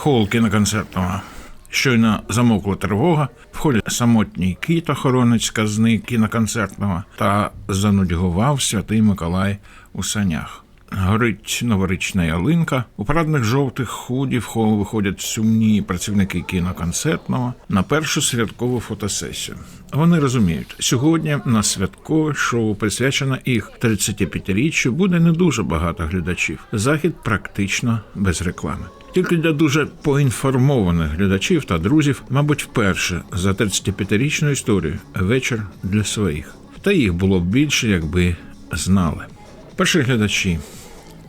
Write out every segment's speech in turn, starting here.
Хол кіноконцертного. Щойно замовкла тривога, входить самотній кіт, охоронець казни кіноконцертного, та занудьгував святий Миколай у санях. Горить новорічна ялинка. У парадних жовтих худі в хол виходять сумні працівники кіноконцертного на першу святкову фотосесію. Вони розуміють, сьогодні на святкове шоу присвячене їх 35-річчю буде не дуже багато глядачів. Захід практично без реклами. Тільки для дуже поінформованих глядачів та друзів, мабуть, вперше за 35-річну історію вечір для своїх. Та їх було б більше, якби знали. Перші глядачі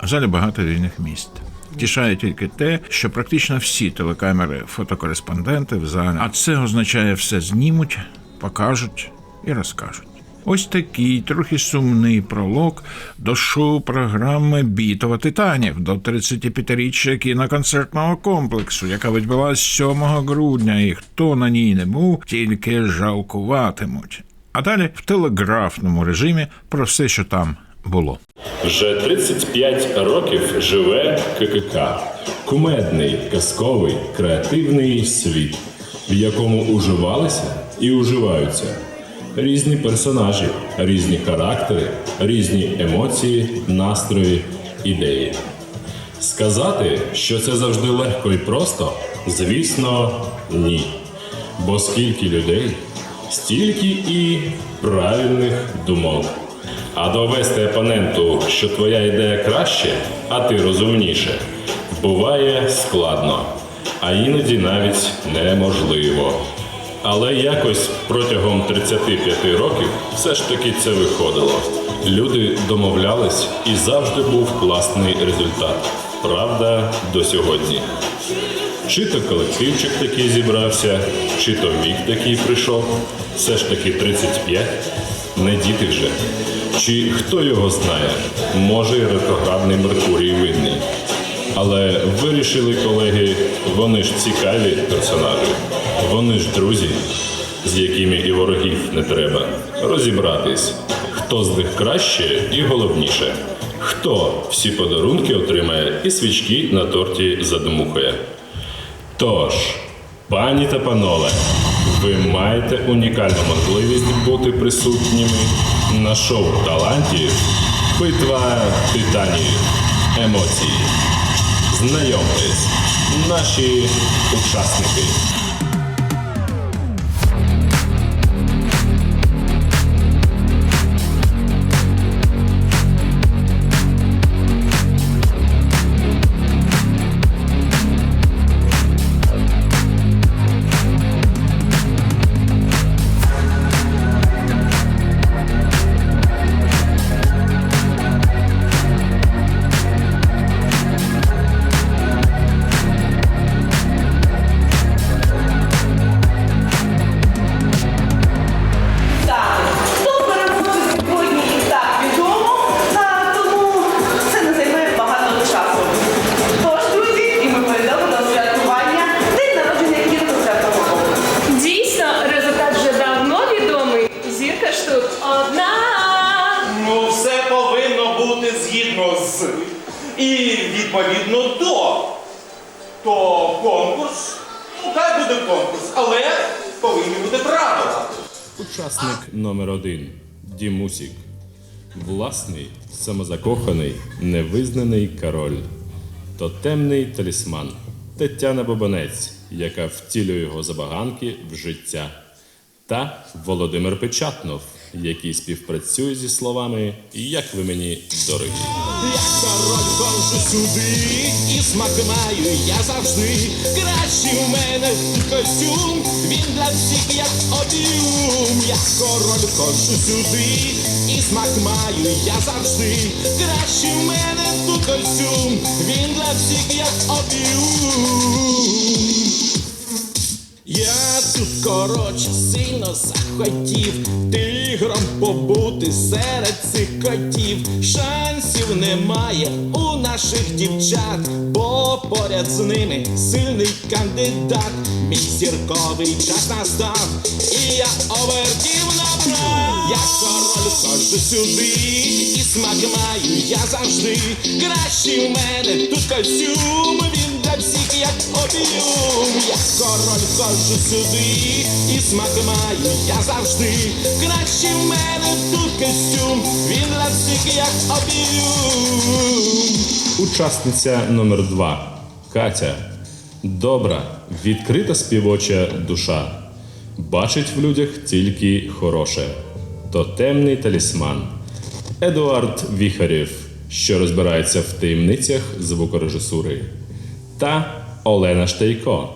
в залі багато вільних місць. Втішає тільки те, що практично всі телекамери фотокореспонденти в залі, а це означає все знімуть, покажуть і розкажуть. Ось такий трохи сумний пролог до шоу-програми Бітова Титанів до 35-річчя кіноконцертного комплексу, яка відбулась 7 грудня, і хто на ній не був, тільки жалкуватимуть. А далі в телеграфному режимі про все, що там було. Вже 35 років живе ККК. Кумедний, казковий, креативний світ, в якому уживалися і уживаються різні персонажі, різні характери, різні емоції, настрої, ідеї. Сказати, що це завжди легко і просто, звісно, ні. Бо скільки людей, стільки і правильних думок. А довести опоненту, що твоя ідея краще, а ти розумніше, буває складно, а іноді навіть неможливо. Але якось протягом 35 років все ж таки це виходило. Люди домовлялись і завжди був класний результат. Правда, до сьогодні. Чи то колективчик такий зібрався, чи то вік такий прийшов. Все ж таки 35, не діти вже. Чи хто його знає, може і ретроградний Меркурій винний. Але вирішили колеги, вони ж цікаві персонажі, вони ж друзі, з якими і ворогів не треба. Розібратись, хто з них краще і головніше, хто всі подарунки отримає і свічки на торті задмухає. Тож, пані та панове, ви маєте унікальну можливість бути присутніми на шоу талантів Битва титанів. Емоції. Знайомтесь, наші учасники. Учасник номер один Дімусік. Власний, самозакоханий, невизнаний король. Тотемний талісман Тетяна Бобанець, яка втілює його забаганки в життя. Та Володимир Печатнов, який співпрацює зі словами Як ви мені дорогі. Я король ходжу сюди і смак маю я завжди. Кращий в мене костюм, він для всіх як обіум. Я король ходжу сюди і смак маю я завжди. Кращий в мене тут костюм, він для всіх як обіум. Я тут коротше сильно захотів тигром побути серед цих котів. Шансів немає у наших дівчат, бо поряд з ними сильний кандидат. Мій зірковий час настав, і я овертів набрав. Я король ходжу сюди, і смак маю я завжди. Кращий в мене тут костюм, для всіх як обід. король ходжу сюди, і смак маю я завжди. Краще в мене тут костюм, він для всіх як обіюм. Учасниця номер 2 Катя. Добра, відкрита співоча душа. Бачить в людях тільки хороше. Тотемний талісман. Едуард Віхарєв, що розбирається в таємницях звукорежисури. Та Олена Штейко,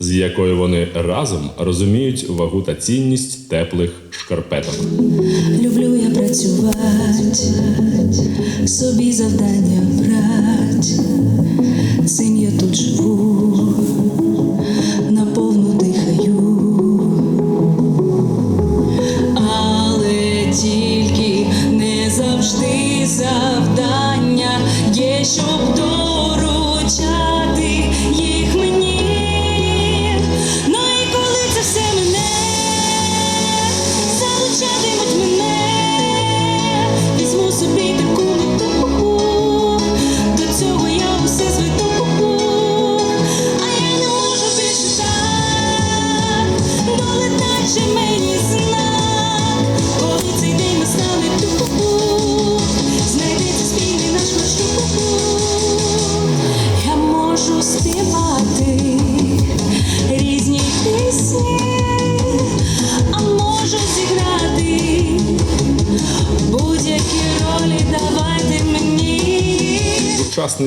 з якою вони разом розуміють вагу та цінність теплих шкарпеток. Люблю я працювати, собі завдання брать, цим я тут живу,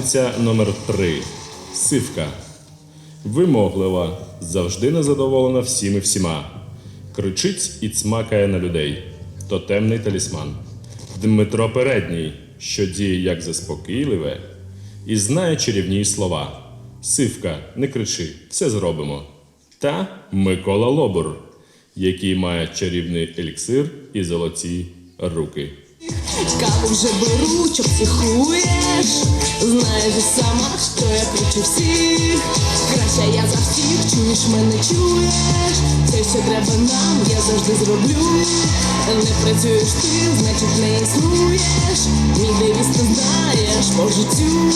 Учасниця номер 3 Сивка. Вимоглива, завжди незадоволена всім і всіма. Кричить і цмакає на людей. Тотемний талісман. Дмитро Передній, що діє як заспокійливе, і знає чарівні слова. Сивка, не кричи, все зробимо. Та Микола Лобур, який має чарівний еліксир і золоті руки. Каву вже беру, що психуєш? Знаєш сама, що я кручу всіх Краще я за всіх, чуєш мене, чуєш. Все, що треба нам, я завжди зроблю. Не працюєш ти, значить не існуєш. Мій девіз ти знаєш по життю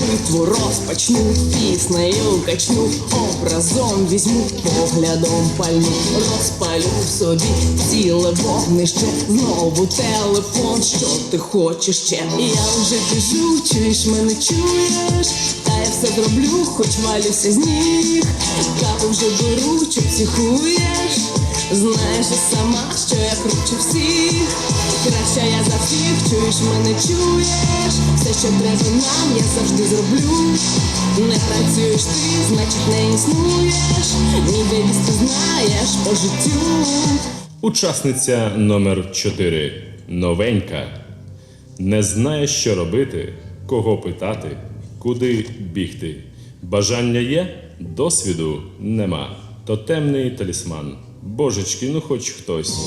Битву розпочну, піснею качну Образом візьму, поглядом пальну Розпалю в собі ціле вогнище. Знову телефон, що ти хочеш ще? Я вже біжу, чуєш мене, чуєш. Та я все зроблю, хоч валюся з ніг Каву вже беру, чи психуєш? Знаєш і сама, що я кручу всіх. Краще я за всіх, чуєш мене, чуєш. Все, що треба нам, я завжди зроблю. Не працюєш ти, значить не існуєш. Девіз ти знаєш по життю. Учасниця номер 4 Новенька. Не знає, що робити, кого питати, куди бігти. Бажання є, досвіду нема. Тотемний талісман. Божечки, ну хоч хтось.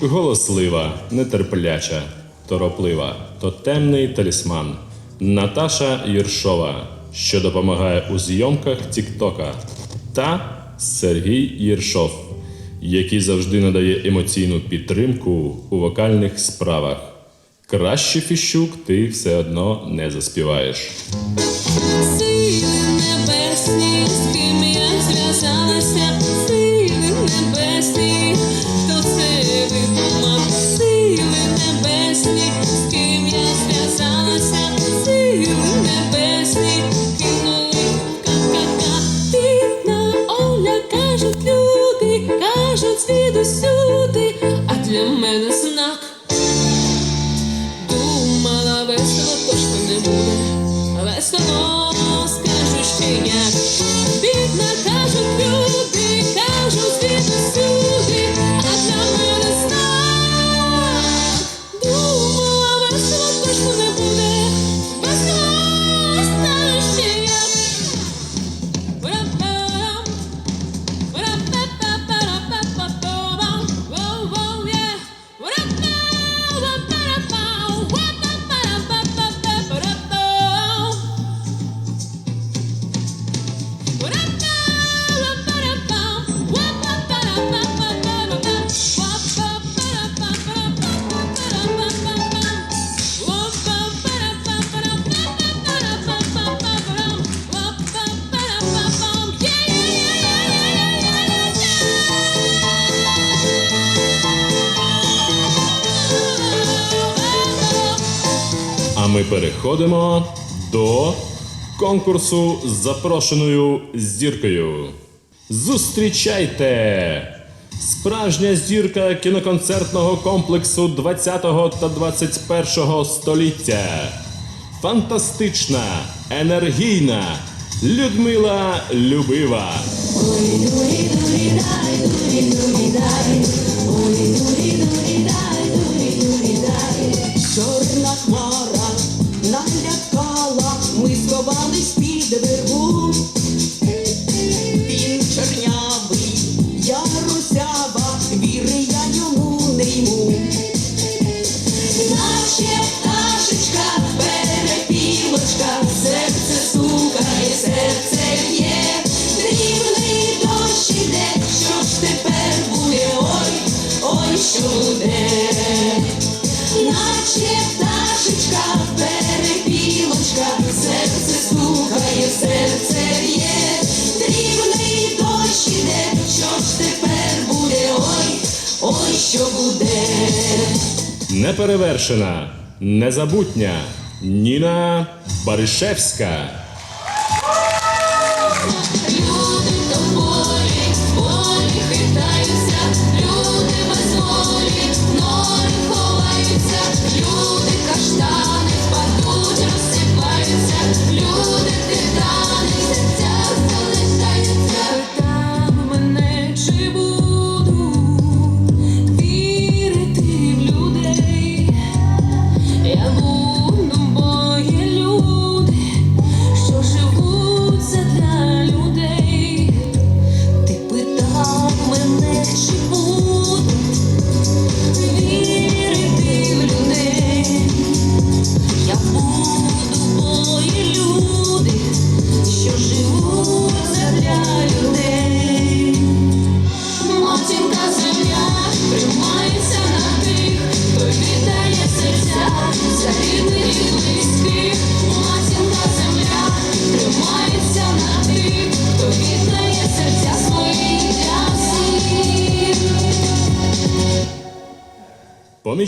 Голослива, нетерпляча, тороплива, тотемний талісман. Наташа Єршова, що допомагає у зйомках Тіктока. Та Сергій Єршов, який завжди надає емоційну підтримку у вокальних справах. Краще фіщук ти все одно не заспіваєш. Сили небесні, з ми переходимо до конкурсу з запрошеною зіркою. Зустрічайте! Справжня зірка кіноконцертного комплексу 20 та 21 століття. Фантастична, енергійна Людмила Любива. Що буде. Неперевершена, незабутня Ніна Баришевська.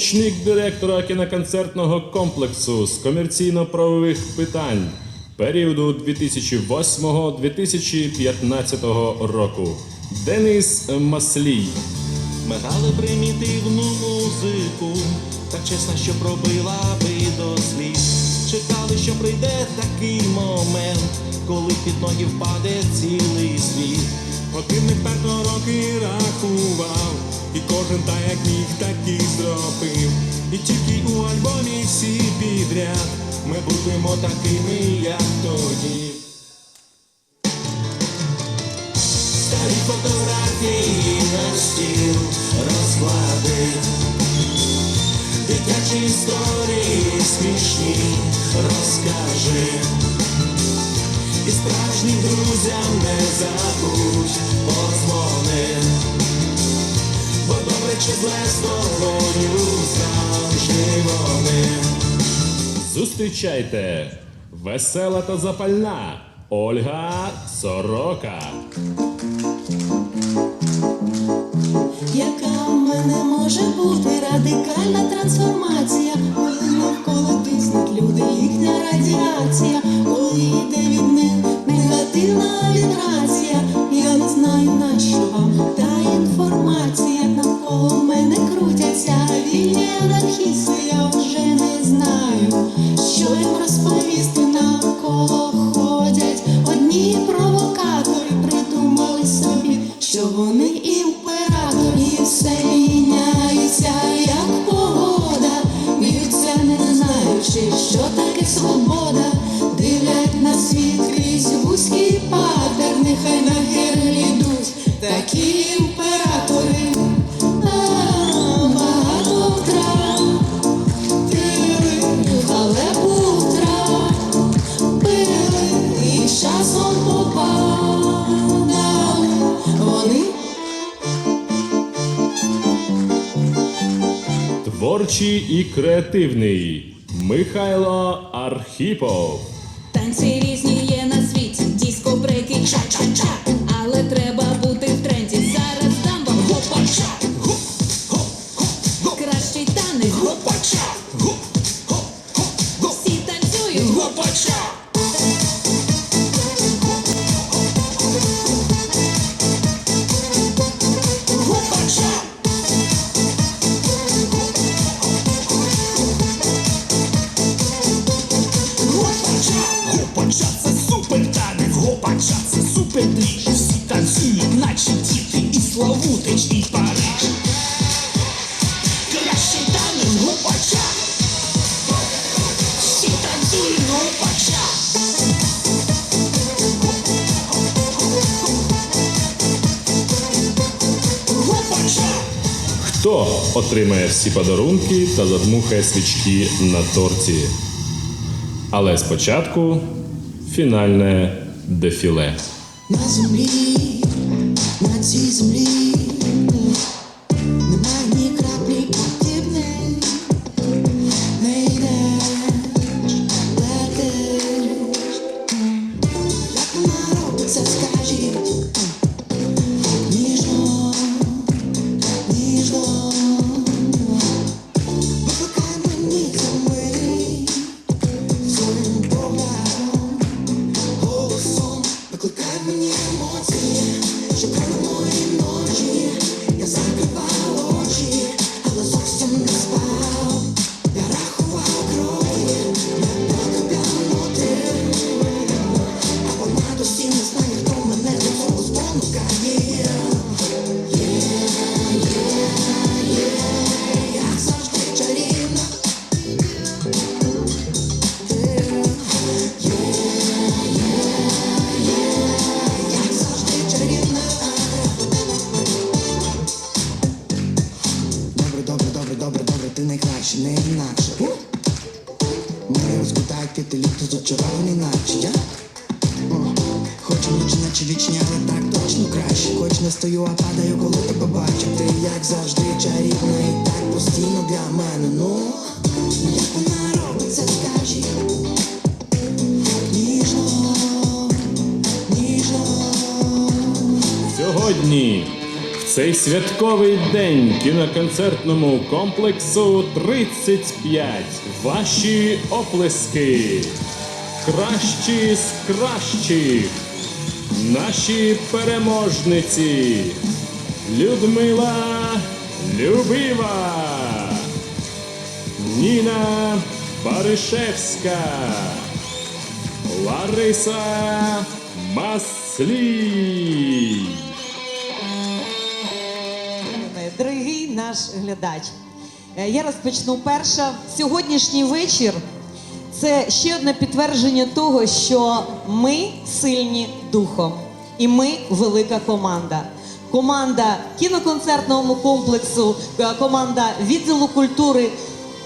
Помічник директора кіноконцертного комплексу з комерційно-правових питань періоду 2008-2015 року Денис Маслій. Ми грали примітивну музику, так чесно, що пробила би до сліз. Чекали, що прийде такий момент, коли під ноги впаде цілий світ. Годинник перто роки рахував, і кожен та як міг, так і зробив. І тільки у альбомі всі підряд ми будемо такими, як тоді. Старі фотографії на стіл розкладить. Дитячі історії смішні розкажи. І справжнім друзям не забудь подзвони. Бо добре чи зле з тобою завжди вони. Зустрічайте весела та запальна Ольга Сорока. Яка в мене може бути радикальна трансформація, тиснуть їхня радіація, коли від них негативна вібрація, я не знаю на Творчий і креативний Михайло Архіпов. Танці гопача, гопача, це супер танець, гопача, це супер дріж. Всі танцюють, наче діти, і Славутич, і Париж. Кращий танець гопача. Всі танцюють гопача. Гопача. Хто отримає всі подарунки та задмухає свічки на торті? Але спочатку фінальне дефіле. На землі, Сьогодні, в цей святковий день кіноконцертному комплексу 35. Ваші оплески. Кращі з кращих. Наші переможниці. Людмила Любива. Ніна Баришевська. Лариса Маслій. Дорогий наш глядач, е, я розпочну перша. Сьогоднішній вечір це ще одне підтвердження того, що ми сильні духом і ми велика команда. Команда кіноконцертного комплексу, е, команда відділу культури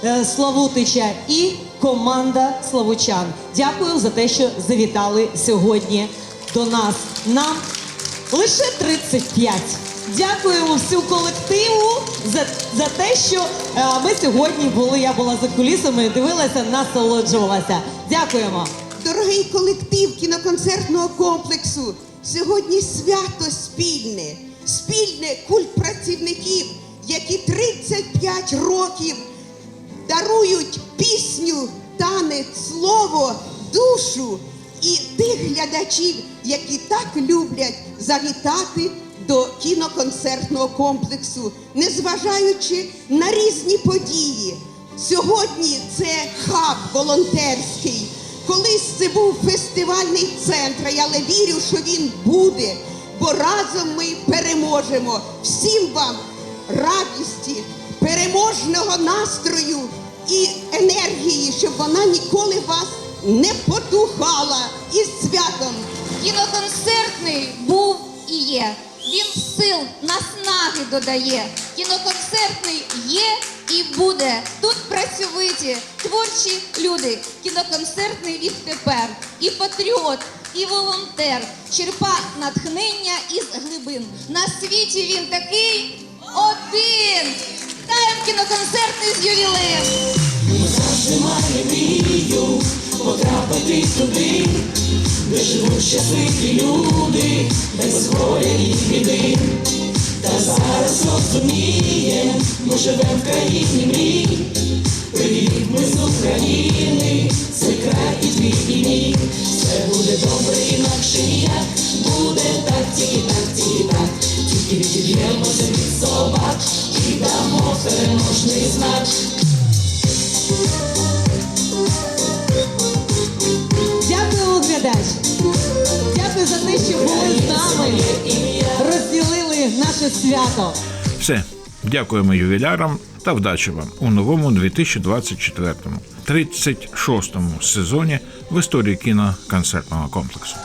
е, Славутича і команда Славучан. Дякую за те, що завітали сьогодні до нас. Нам лише 35. Дякуємо всю колективу за, за те, що е, ми сьогодні були. Я була за кулісами, дивилася, насолоджувалася. Дякуємо. Дорогий колектив кіноконцертного комплексу, сьогодні свято спільне, спільне культ працівників, які 35 років дарують пісню, танець, слово, душу і тих глядачів, які так люблять завітати до кіноконцертного комплексу, незважаючи на різні події. Сьогодні це хаб волонтерський. Колись це був фестивальний центр, але вірю, що він буде, бо разом ми переможемо. Всім вам радості, переможного настрою і енергії, щоб вона ніколи вас не потухала. Із святом! Кіноконцертний був і є. Він сил, наснаги додає. Кіноконцертний є і буде. Тут працьовиті, творчі люди. Кіноконцертний відтепер. І патріот, і волонтер. Черпа натхнення із глибин. На світі він такий один. Вітаємо кіноконцертний з ювілеєм. Завжди має мрію потрапити туди, де живуть щасливі люди, без горя і біди. Та зараз розуміє, ми живем в країні мрій. Привіт, ми з України, це край і твій і мій. Все буде добре, інакше ніяк. Буде так, тільки так, тільки так. Тільки відіб'ємося від собак і дамо переможний знак. Наше свято. Все. Дякуємо ювілярам та вдачі вам у новому 2024-му, 36-му сезоні в історії кіноконцертного комплексу.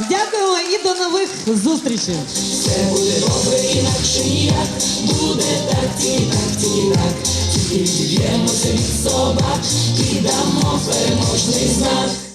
Дякуємо і до нових зустрічей. Все буде добре, інакше ніяк. Буде так, ті так, ті так. Тільки від собак і дамо переможний знак.